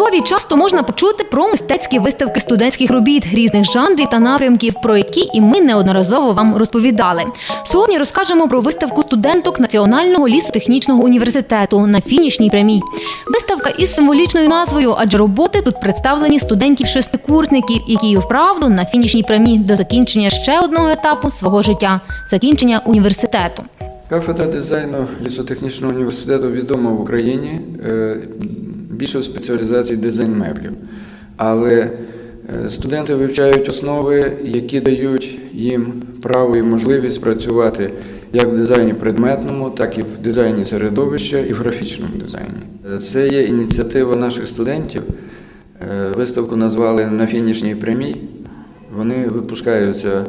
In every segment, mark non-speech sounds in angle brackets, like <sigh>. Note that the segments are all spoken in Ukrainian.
Львові часто можна почути про мистецькі виставки студентських робіт різних жанрів та напрямків, про які і ми неодноразово вам розповідали. Сьогодні розкажемо про виставку студенток Національного лісотехнічного університету на фінішній прямій. Виставка із символічною назвою, адже роботи тут представлені студентів-шестикурсників, які вправду на фінішній прямій до закінчення ще одного етапу свого життя закінчення університету. Кафедра дизайну лісотехнічного університету відома в Україні е, більше в спеціалізації дизайн меблів. Але е, студенти вивчають основи, які дають їм право і можливість працювати як в дизайні предметному, так і в дизайні середовища і в графічному дизайні. Е, Це є ініціатива наших студентів. Е, Виставку назвали на фінішній прямій. Вони випускаються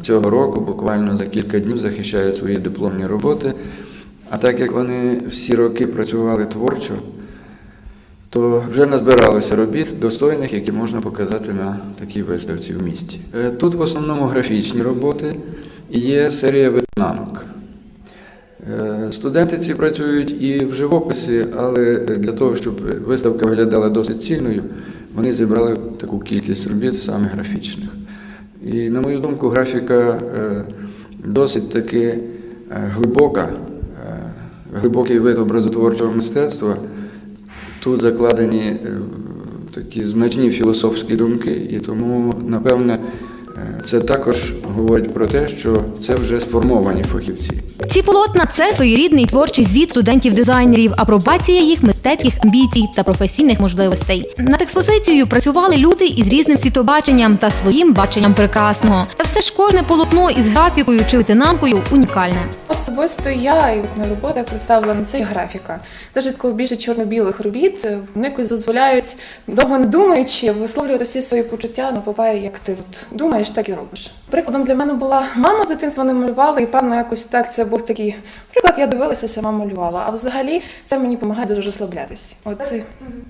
цього року, буквально за кілька днів захищають свої дипломні роботи. А так як вони всі роки працювали творчо, то вже назбиралося робіт достойних, які можна показати на такій виставці в місті. Е, Тут в основному графічні роботи і є серія витинанок. Е, Студенти ці працюють і в живописі, але для того, щоб виставка виглядала досить цільною, вони зібрали таку кількість робіт саме графічних. І, на мою думку, графіка е, досить таки глибока, глибокий вид образотворчого мистецтва. Тут закладені е, такі значні філософські думки, і тому, напевне, це також говорить про те, що це вже сформовані фахівці. Ці полотна це своєрідний творчий звіт студентів-дизайнерів, апробація їх мистецьких амбіцій та професійних можливостей. Над експозицією працювали люди із різним світобаченням та своїм баченням прекрасного. Та все ж кожне полотно із графікою чи витинанкою унікальне. Особисто я і от моя робота представлена це графіка. Дуже такого більше чорно-білих робіт. Вони якось дозволяють, довго не думаючи, висловлювати всі свої почуття на папері, як ти от думаєш, так і робиш. Прикладом для мене була мама з дитинства не малювала, і певно, якось так це був такий приклад. Я дивилася, сама малювала. А взагалі це мені допомагає дуже розслаблятись. От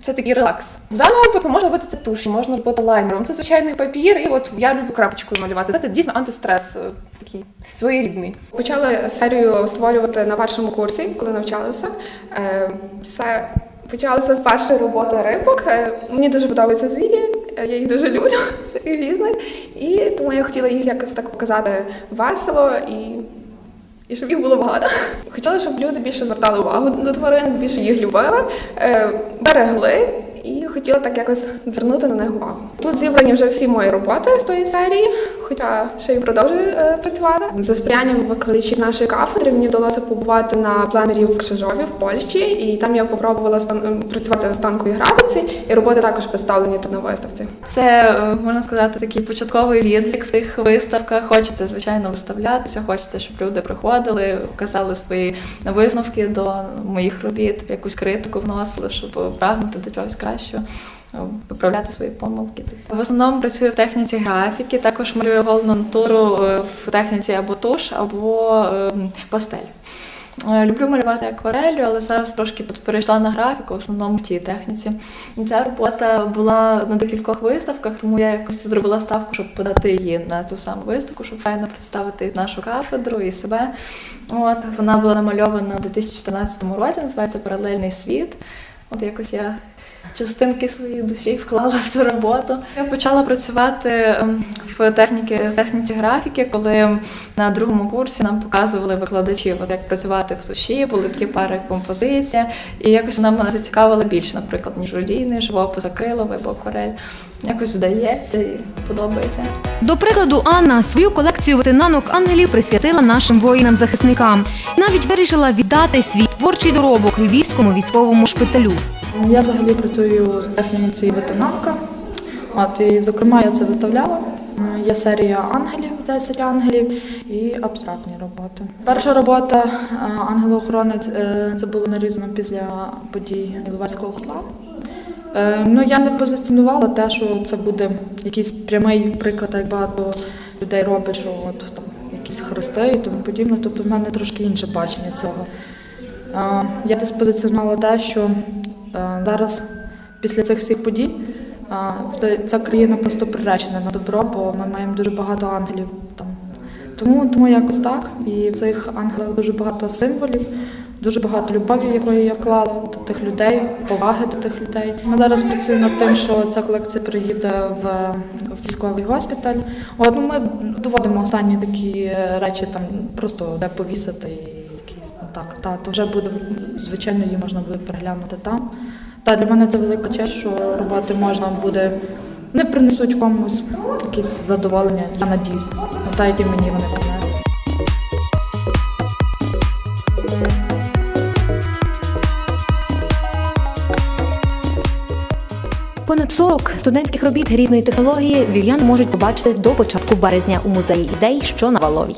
це, такий релакс. В даному випадку можна робити це туші, можна робити лайнером. Це звичайний папір, і от я люблю крапочкою малювати. Це дійсно антистрес е, такий своєрідний. Почали серію створювати на першому курсі, коли навчалися. Е, Все почалося з першої роботи рибок. Е, Мені дуже подобаються звірі, я їх дуже люблю, <laughs> всяких різних. І тому я хотіла їх якось так показати весело і. І щоб їх було багато. Хотіла, щоб люди більше звертали увагу до тварин, більше їх любили, е, берегли і хотіла так якось звернути на них увагу. Тут зібрані вже всі мої роботи з тої серії, хоча ще й продовжую е, працювати. За сприянням викладачів нашої кафедри мені вдалося побувати на пленері в Крижові в Польщі, і там я попробувала стан- працювати на станковій графіці, і роботи також представлені тут на виставці. Це е, можна сказати такий початковий відлік в тих виставках. Хочеться звичайно виставлятися. Хочеться, щоб люди приходили, казали свої висновки до моїх робіт, якусь критику вносили, щоб прагнути до чогось кращого. Виправляти свої помилки. В основному працюю в техніці графіки, також малюю головну натуру е, в техніці або туш, або е, пастель. Е, Люблю малювати акварелью, але зараз трошки перейшла на графіку, в основному в тій техніці. Ця робота була на декількох виставках, тому я якось зробила ставку, щоб подати її на цю саму виставку, щоб файно представити нашу кафедру і себе. От вона була намальована у 2014 році, називається Паралельний світ. От якось я частинки своєї душі вклала в цю роботу. Я почала працювати ем, в техніці, техніці графіки, коли на другому курсі нам показували викладачі, от як працювати в туші, були такі пари композиція, і якось вона мене зацікавила більше, наприклад, ніж олійний, живопис акриловий або акварель. Якось вдається і подобається. До прикладу, Анна свою колекцію витинанок ангелів присвятила нашим воїнам-захисникам. Навіть вирішила віддати свій творчий доробок львівському військовому шпиталю. Я взагалі працюю з техніці ветеринарка. От, і, зокрема, я це виставляла. Є серія ангелів, 10 ангелів і абстрактні роботи. Перша робота е, ангелоохоронець е, це було нарізано після подій Іловайського котла. Е, Ну, я не позиціонувала те, що це буде якийсь прямий приклад, як багато людей робить, що от там якісь хрести і тому подібне. Тобто в мене трошки інше бачення цього. Я десь позиціонувала те, що зараз після цих всіх подій ця країна просто приречена на добро, бо ми маємо дуже багато ангелів там. Тому, тому якось так. І в цих ангелах дуже багато символів. Дуже багато любові, якої я вклала до тих людей, поваги до тих людей. Ми зараз працюємо над тим, що ця колекція приїде в військовий госпіталь. От, ну, ми доводимо останні такі речі, там просто де повісити і якісь ну, так. Та то вже буде звичайно, її можна буде переглянути там. Та для мене це велика честь, що роботи можна буде не принесуть комусь якісь задоволення. Я надіюся. Ну, та й мені вони принесуть. Понад 40 студентських робіт різної технології львів'яни можуть побачити до початку березня у музеї ідей, що на Валовій.